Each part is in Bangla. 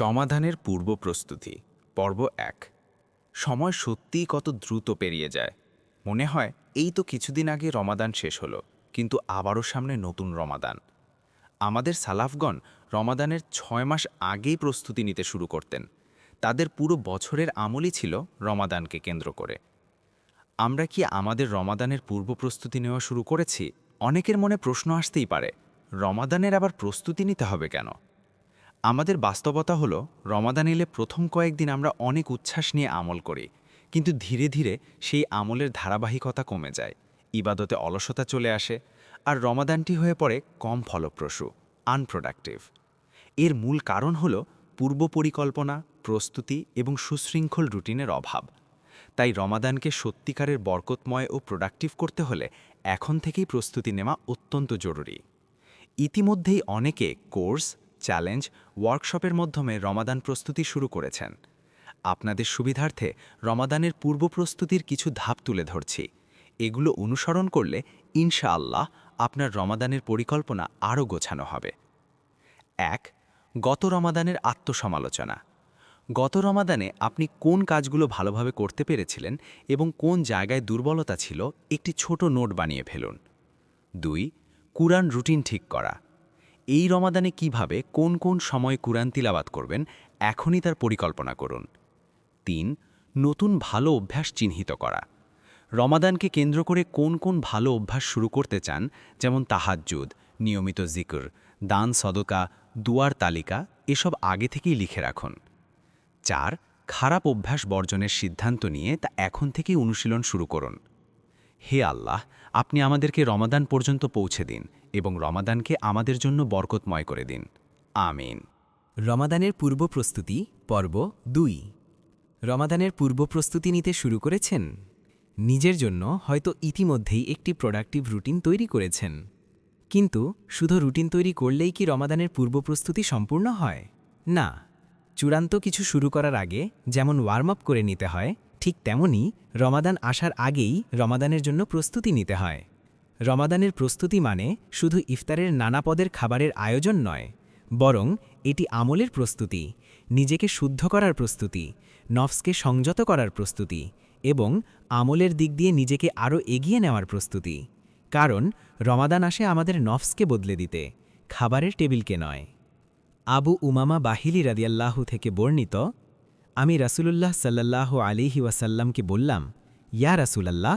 সমাধানের পূর্ব প্রস্তুতি, পর্ব এক। সময় সত্যিই কত দ্রুত পেরিয়ে যায়। মনে হয়, এই তো কিছুদিন আগে রমাদান শেষ হলো, কিন্তু আবারও সামনে নতুন রমাদান। আমাদের সালাফগণ রমাদানের ছয় মাস আগেই প্রস্তুতি নিতে শুরু করতেন। তাদের পুরো বছরের আমলই ছিল রমাদানকে কেন্দ্র করে। আমরা কি আমাদের রমাদানের পূর্ব প্রস্তুতি নেওয়া শুরু করেছি? অনেকের মনে প্রশ্ন আসতেই পারে, রমাদানের আবার প্রস্তুতি নিতে হবে কেন? আমাদের বাস্তবতা হলো, রমাদান এলে প্রথম কয়েকদিন আমরা অনেক উচ্ছ্বাস নিয়ে আমল করি, কিন্তু ধীরে ধীরে সেই আমলের ধারাবাহিকতা কমে যায়, ইবাদতে অলসতা চলে আসে, আর রমাদানটি হয়ে পড়ে কম ফলপ্রসূ আনপ্রোডাক্টিভ এর মূল কারণ হল পূর্ব পরিকল্পনা, প্রস্তুতি এবং সুশৃঙ্খল রুটিনের অভাব। তাই রমাদানকে সত্যিকারের বরকতময় ও প্রোডাক্টিভ করতে হলে এখন থেকেই প্রস্তুতি নেওয়া অত্যন্ত জরুরি। ইতিমধ্যেই অনেকে কোর্স চ্যালেঞ্জ ওয়ার্কশপের মাধ্যমে রমাদান প্রস্তুতি শুরু করেছেন। আপনাদের সুবিধার্থে রমাদানের পূর্ব প্রস্তুতির কিছু ধাপ তুলে ধরছি। এগুলো অনুসরণ করলে ইনশাআল্লাহ আপনার রমাদানের পরিকল্পনা আরও গোছানো হবে। এক, গত রমাদানের আত্মসমালোচনা। গত রমাদানে আপনি কোন কাজগুলো ভালোভাবে করতে পেরেছিলেন এবং কোন জায়গায় দুর্বলতা ছিল একটি ছোট নোট বানিয়ে ফেলুন। দুই, কুরআন রুটিন ঠিক করা। এই রমাদানে কীভাবে, কোন কোন সময় কুরআন তিলাবাত করবেন, এখনই তার পরিকল্পনা করুন। তিন, নতুন ভালো অভ্যাস চিহ্নিত করা। রমাদানকে কেন্দ্র করে কোন কোন ভালো অভ্যাস শুরু করতে চান, যেমন তাহাজ্জুদ, নিয়মিত জিকর, দান সদকা, দুয়ার তালিকা, এসব আগে থেকেই লিখে রাখুন। চার, খারাপ অভ্যাস বর্জনের সিদ্ধান্ত নিয়ে তা এখন থেকেই অনুশীলন শুরু করুন। হে আল্লাহ, আপনি আমাদেরকে রমাদান পর্যন্ত পৌঁছে দিন এবং রমাদানকে আমাদের জন্য বরকতময় করে দিন। আমিন। রমাদানের পূর্ব প্রস্তুতি, পর্ব দুই। রমাদানের পূর্ব প্রস্তুতি নিতে শুরু করেছেন? নিজের জন্য হয়তো ইতিমধ্যেই একটি প্রোডাক্টিভ রুটিন তৈরি করেছেন। কিন্তু শুধু রুটিন তৈরি করলেই কি রমাদানের পূর্ব প্রস্তুতি সম্পূর্ণ হয়? না। চূড়ান্ত কিছু শুরু করার আগে যেমন ওয়ার্ম আপ করে নিতে হয় ঠিক তেমনি রমাদান আসার আগেই রমাদানের জন্য প্রস্তুতি নিতে হয়। রমাদানের প্রস্তুতি মানে শুধু ইফতারের নানা পদের খাবারের আয়োজন নয়, বরং এটি আমলের প্রস্তুতি, নিজেকে শুদ্ধ করার প্রস্তুতি, নফসকে সংযত করার প্রস্তুতি এবং আমলের দিক দিয়ে নিজেকে আরও এগিয়ে নেওয়ার প্রস্তুতি। কারণ রমাদান আসে আমাদের নফসকে বদলে দিতে, খাবারের টেবিলকে নয়। আবু উমামা বাহিলি রাদিয়াল্লাহু থেকে বর্ণিত আমি রাসূলুল্লাহ সাল্লাল্লাহু আলিহি ওয়াসাল্লামকে বললাম, ইয়া রাসূলাল্লাহ,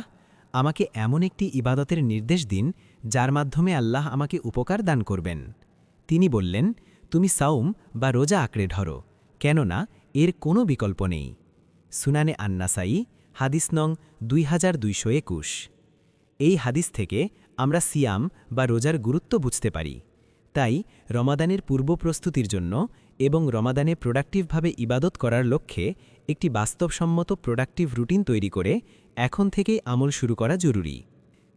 আমাকে এমন একটি ইবাদতের নির্দেশ দিন যার মাধ্যমে আল্লাহ আমাকে উপকার দান করবেন। তিনি বললেন, তুমি সাউম বা রোজা আঁকড়ে ধরো, কেননা এর কোনো বিকল্প নেই। সুনানে আন্নাসাই, হাদিস নং দুই হাজার দুইশো একুশ। এই হাদিস থেকে আমরা সিয়াম বা রোজার গুরুত্ব বুঝতে পারি। তাই রমাদানের পূর্ব প্রস্তুতির জন্য এবং রমাদানে প্রোডাক্টিভভাবে ইবাদত করার লক্ষ্যে একটি বাস্তবসম্মত প্রোডাক্টিভ রুটিন তৈরি করে এখন থেকেই আমল শুরু করা জরুরি।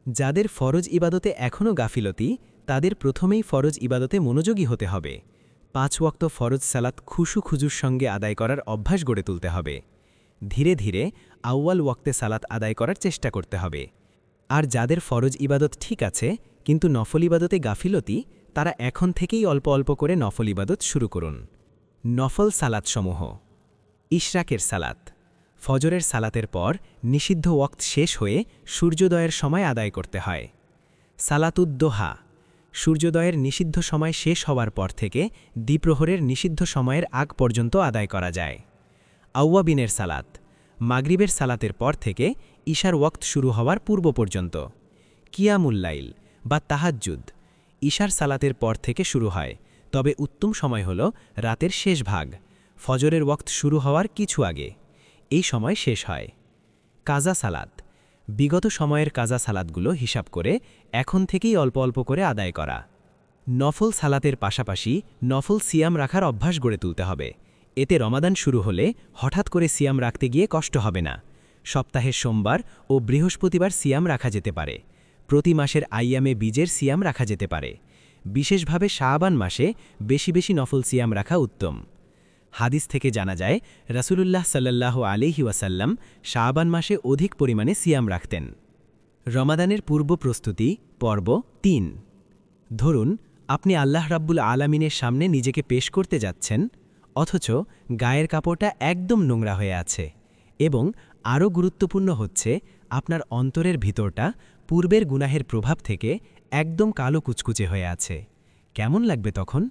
যাদের ফরজ ইবাদতে এখনও গাফিলতি, তাদের প্রথমেই ফরজ ইবাদতে মনোযোগী হতে হবে। পাঁচ ওয়াক্ত ফরজ সালাত খুশু খুজুর সঙ্গে আদায় করার অভ্যাস গড়ে তুলতে হবে। ধীরে ধীরে আউয়াল ওয়াক্তে সালাত আদায় করার চেষ্টা করতে হবে। আর যাদের ফরজ ইবাদত ঠিক আছে, কিন্তু নফল ইবাদতে গাফিলতি, তারা এখন থেকেই অল্প অল্প করে নফল ইবাদত শুরু করুন। নফল সালাতসমূহ ইশরাকের সালাত। ফজরের সালাতের পর নিষিদ্ধ ওয়াক্ত শেষ হয়ে সূর্যোদয়ের সময় আদায় করতে হয়। সালাতুদ্দোহা সূর্যোদয়ের নিষিদ্ধ সময় শেষ হওয়ার পর থেকে দ্বিপ্রহরের নিষিদ্ধ সময়ের আগ পর্যন্ত আদায় করা যায়। আউয়াবিনের সালাত। মাগরিবের সালাতের পর থেকে ঈশার ওয়াক্ত শুরু হওয়ার পূর্ব পর্যন্ত। কিয়ামুল্লাইল বা তাহাজ্জুদ। ঈশার সালাতের পর থেকে শুরু হয়। তবে উত্তম সময় হল রাতের শেষ ভাগ। ফজরের ওয়াক্ত শুরু হওয়ার কিছু আগে। এই সময় শেষ হয়। কাজা সালাদ বিগত সময়ের কাজা সালাদগুলো হিসাব করে এখন থেকেই অল্প অল্প করে আদায় করা। নফল সালাতের পাশাপাশি নফল সিয়াম রাখার অভ্যাস গড়ে তুলতে হবে। এতে রমাদান শুরু হলে হঠাৎ করে সিয়াম রাখতে গিয়ে কষ্ট হবে না। সপ্তাহের সোমবার ও বৃহস্পতিবার সিয়াম রাখা যেতে পারে। প্রতি মাসের আইয়ামে বীজের সিয়াম রাখা যেতে পারে। বিশেষভাবে শাহবান মাসে বেশি বেশি নফল সিয়াম রাখা উত্তম। হাদিস থেকে জানা যায়, রাসুলুল্লাহ সাল্লাহ আলিহি ওয়াসাল্লাম শাহবান মাসে অধিক পরিমাণে সিয়াম রাখতেন। রমাদানের পূর্ব প্রস্তুতি, পর্ব তিন। ধরুন, আপনি আল্লাহ রাব্বুল আলামিনের সামনে নিজেকে পেশ করতে যাচ্ছেন, অথচ গায়ের কাপড়টা একদম নোংরা হয়ে আছে এবং আরও গুরুত্বপূর্ণ হচ্ছে, আপনার অন্তরের ভিতরটা পূর্বের গুনাহের প্রভাব থেকে একদম কালো কুচকুচে হয়ে আছে। কেমন লাগবে তখন?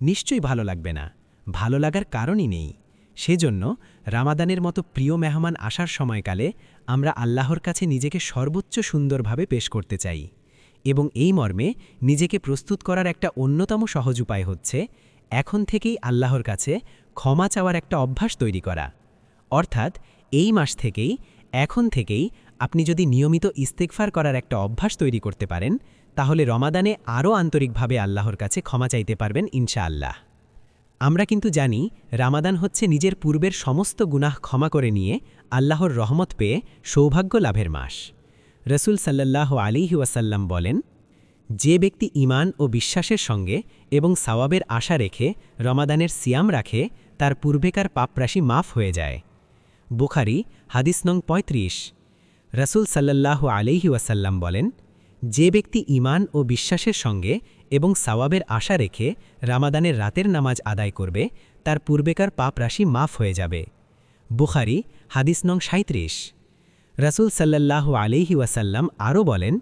নিশ্চয়ই ভালো লাগবে না। ভালো লাগার কারণই নেই। সেজন্য রামাদানের মতো প্রিয় মেহমান আসার সময়কালে আমরা আল্লাহর কাছে নিজেকে সর্বোচ্চ সুন্দরভাবে পেশ করতে চাই। এবং এই মর্মে নিজেকে প্রস্তুত করার একটা অন্যতম সহজ উপায় হচ্ছে, এখন থেকেই আল্লাহর কাছে ক্ষমা চাওয়ার একটা অভ্যাস তৈরি করা। অর্থাৎ এই মাস থেকেই, এখন থেকেই আপনি যদি নিয়মিত ইস্তেকফার করার একটা অভ্যাস তৈরি করতে পারেন তাহলে রমাদানে আরও আন্তরিকভাবে আল্লাহর কাছে ক্ষমা চাইতে পারবেন ইনশাআল্লাহ। আমরা কিন্তু জানি, রামাদান হচ্ছে নিজের পূর্বের সমস্ত গুনাহ ক্ষমা করে নিয়ে আল্লাহর রহমত পেয়ে সৌভাগ্য লাভের মাস। রসুল সাল্লাহ আলিহি ওয়াসাল্লাম বলেন, যে ব্যক্তি ইমান ও বিশ্বাসের সঙ্গে এবং সাওয়াবের আশা রেখে রমাদানের সিয়াম রাখে, তার পূর্বেকার পাপরাশি মাফ হয়ে যায়। বুখারি, হাদিস নং পঁয়ত্রিশ। রসুল সাল্লাহ আলিহি ওয়াসাল্লাম বলেন যে ব্যক্তি ইমান ও বিশ্বাসের সঙ্গে এবং সাওয়াবের আশা রেখে রামাদানের রাতের নামাজ আদায় করবে, তার পূর্বেকার পাপ রাশি মাফ হয়ে যাবে। বুখারি, হাদিস নং সাঁত্রিশ রাসুল সাল্লাল্লাহু আলিহি ওয়াসাল্লাম আরও বলেন,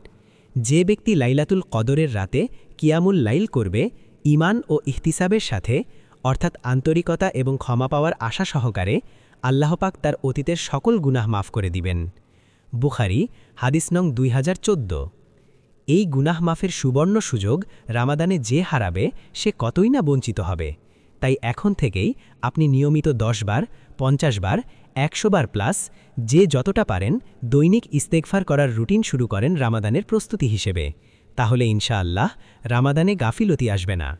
যে ব্যক্তি লাইলাতুল কদরের রাতে কিয়ামুল লাইল করবে ইমান ও ইহতিসাবের সাথে, অর্থাৎ আন্তরিকতা এবং ক্ষমা পাওয়ার আশা সহকারে আল্লাহপাক তার অতীতের সকল গুনাহ মাফ করে দিবেন। বুখারি, হাদিস নং দুই হাজার চোদ্দ। এই গুনাহ মাফের সুবর্ণ সুযোগ রামাদানে যে হারাবে, সে কতই না বঞ্চিত হবে। তাই এখন থেকেই আপনি নিয়মিত দশ বার, পঞ্চাশ বার, একশো বার প্লাস যে যতটা পারেন দৈনিক ইস্তেকফার করার রুটিন শুরু করেন রামাদানের প্রস্তুতি হিসেবে। তাহলে ইনশাআল্লাহ রামাদানে গাফিলতি আসবে না।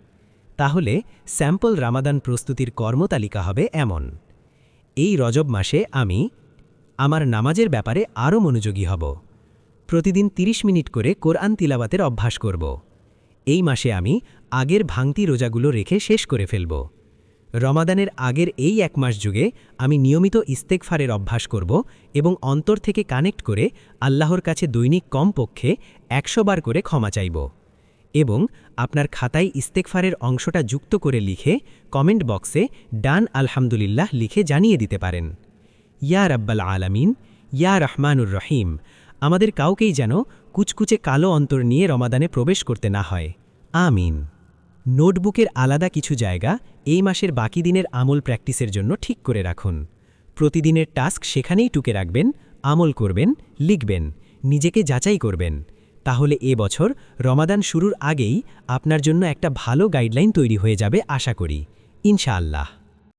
তাহলে স্যাম্পল রামাদান প্রস্তুতির কর্মতালিকা হবে এমন। এই রজব মাসে আমি আমার নামাজের ব্যাপারে আরও মনোযোগী হব। প্রতিদিন ৩০ মিনিট করে কোরআন তিলাবাতের অভ্যাস করব। এই মাসে আমি আগের ভাঙতি রোজাগুলো রেখে শেষ করে ফেলব। রমাদানের আগের এই এক মাস যুগে আমি নিয়মিত ইস্তেকফারের অভ্যাস করব এবং অন্তর থেকে কানেক্ট করে আল্লাহর কাছে দৈনিক কমপক্ষে একশো বার করে ক্ষমা চাইব এবং আপনার খাতায় ইস্তেকফারের অংশটা যুক্ত করে লিখে কমেন্ট বক্সে ডান আলহামদুলিল্লাহ লিখে জানিয়ে দিতে পারেন। ইয়া রাব্বাল আলামিন, ইয়া রহমানুর রহিম আমাদের কাউকেই যেন কুচকুচে কালো অন্তর নিয়ে রমাদানে প্রবেশ করতে না হয়। আমিন। নোটবুকের আলাদা কিছু জায়গা এই মাসের বাকি দিনের আমল প্র্যাকটিসের জন্য ঠিক করে রাখুন। প্রতিদিনের টাস্ক সেখানেই টুকে রাখবেন, আমল করবেন, লিখবেন, নিজেকে যাচাই করবেন। তাহলে এ বছর রমাদান শুরুর আগেই আপনার জন্য একটা ভালো গাইডলাইন তৈরি হয়ে যাবে আশা করি। ইনশাআল্লাহ।